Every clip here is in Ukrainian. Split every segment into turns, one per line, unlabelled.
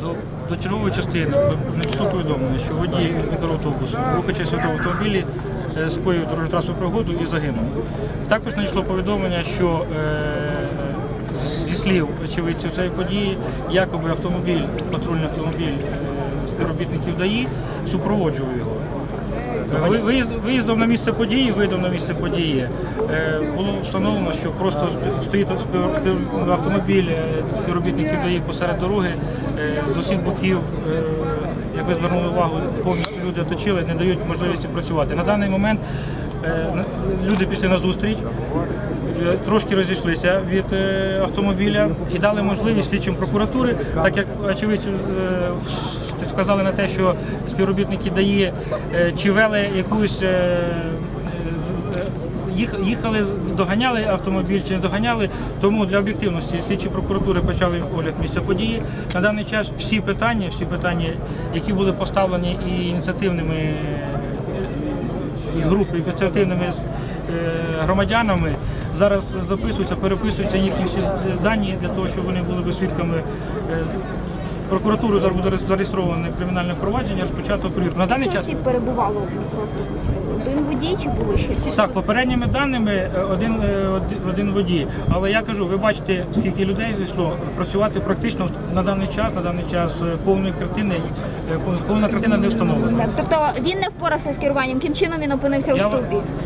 до, до чергової частини надійшло повідомлення, що водій мікроавтобусу, рухаючись в автомобілі, е, скоїв дорожньо-транспортну пригоду і загинув. Також знайшло повідомлення, що е, зі слів очевидців цієї події, якоби автомобіль, патрульний автомобіль е, співробітників ДАІ супроводжував його. Ви- Виїзд, виїздом на місце події, виїздом на місце події е, було встановлено, що просто стоїть автомобіль е, співробітників ДАІ посеред дороги е, з усіх боків, як ви звернули увагу, повністю люди оточили, не дають можливості працювати. На даний момент люди пішли на зустріч. Трошки розійшлися від автомобіля і дали можливість слідчим прокуратури, так як очевидці е, в- сказали на те, що співробітники ДАІ е, чи вели якусь е, з- їх- їхали, доганяли автомобіль чи не доганяли. Тому для об'єктивності слідчі прокуратури почали огляд місця події. На даний час всі питання, всі питання, які були поставлені і ініціативними е, із групи ініціативними громадянами. Зараз записуються, переписуються їхні всі дані для того, щоб вони були би свідками. Прокуратурою зараз буде зареєстроване кримінальне впровадження, розпочато перевірку. На даний час
осіб перебувало в мікроавтобусі? Один водій чи були ще?
так, попередніми даними е, один, е, один- водій. Але я кажу, ви бачите, скільки людей зайшло працювати практично на даний час, на даний час е, повної картини, повна картина не встановлена.
Так, тобто він не впорався з керуванням. Яким чином він опинився у
Я,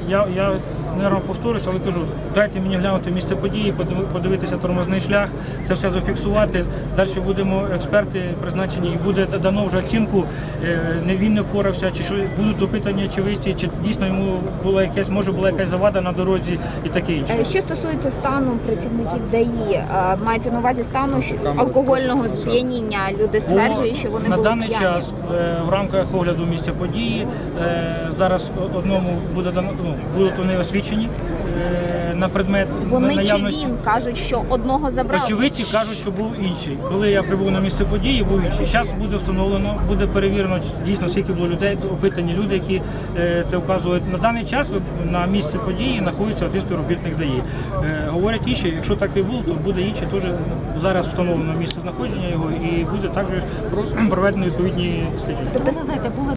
я, я не повторюсь, але кажу, дайте мені глянути місце події, подивитися тормозний шлях, це все зафіксувати. Далі будемо експерти призначені і буде дано вже оцінку, е, не він не впорався, чи що будуть опитані очевидці, чи дійсно йому була якась, може була якась завада на дорозі і таке інше.
Е, Що стосується стану працівників ДАІ, е, мається на увазі стану алкогольного сп'яніння. Люди стверджують, що вони
на
були
даний
п'яні.
час в рамках огляду місця події зараз одному буде дано ну, будуть вони освічені е, на предмет
Вони чи
наявності.
він кажуть, що одного забрали.
Очевидці кажуть, що був інший. Коли я прибув на місце події, був інший. Зараз буде встановлено, буде перевірено дійсно скільки було людей, опитані люди, які е, це вказують. На даний час ви- на місці події знаходиться один співробітник ДАІ. Е, говорять інші, якщо так і було, то буде інший. Теж зараз встановлено місце знаходження його і буде також проведено відповідні дослідження.
Тобто,
Ви знаєте, були